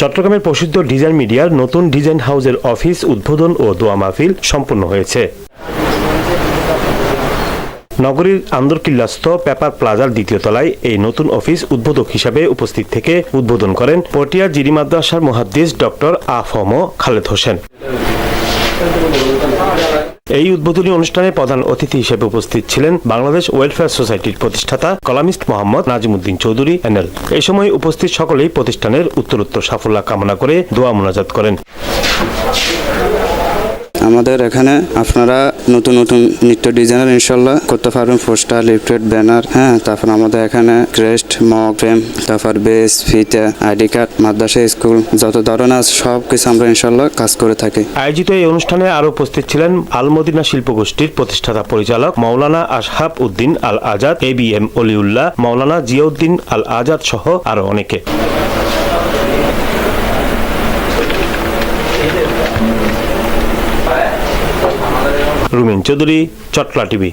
চট্টগ্রামের প্রসিদ্ধ ডিজাইন মিডিয়ার নতুন ডিজাইন হাউসের অফিস উদ্বোধন ও দোয়া মাহফিল সম্পন্ন হয়েছে। নগরীর আন্দরকিল্লাস্থ পেপার প্লাজার দ্বিতীয় তলায় এই নতুন অফিস উদ্বোধক হিসাবে উপস্থিত থেকে উদ্বোধন করেন পটিয়া জিরি মাদ্রাসার মুহাদ্দিস ডক্টর আফম খালেদ হোসেন। এই উদ্বোধনী অনুষ্ঠানে প্রধান অতিথি হিসেবে উপস্থিত ছিলেন বাংলাদেশ ওয়েলফেয়ার সোসাইটির প্রতিষ্ঠাতা কলামিস্ট মোহাম্মদ নাজিমুদ্দিন চৌধুরী এনএল। এই সময় উপস্থিত সকলেই প্রতিষ্ঠানের উত্তরোত্তর সাফল্য কামনা করে দোয়া মোনাজাত করেন। আমাদের এখানে আপনারা নতুন নতুন নিত্য ডিজাইনার ইনশাল্লাহ করতে পারবেন, পোস্টার, লিফলেট, ব্যানার হ্যাঁ তারপর আমাদের এখানে ক্রেস্ট, মগ, ফ্রেম, তারপর বেস, ফিতা, আইডি কার্ড, মাদ্রাসা, স্কুল, যত ধরনের আছে সব কিছু আমরা ইনশাল্লাহ কাজ করে থাকি। আয়োজিত এই অনুষ্ঠানে আরও উপস্থিত ছিলেন আলমদিনা শিল্পগোষ্ঠীর প্রতিষ্ঠাতা পরিচালক Maulana Ashhab Uddin Al Azad A B M Oliullah, Maulana Ziauddin Al Azad সহ আরও অনেকে। রুমিন চৌধুরী চটলা টিভি।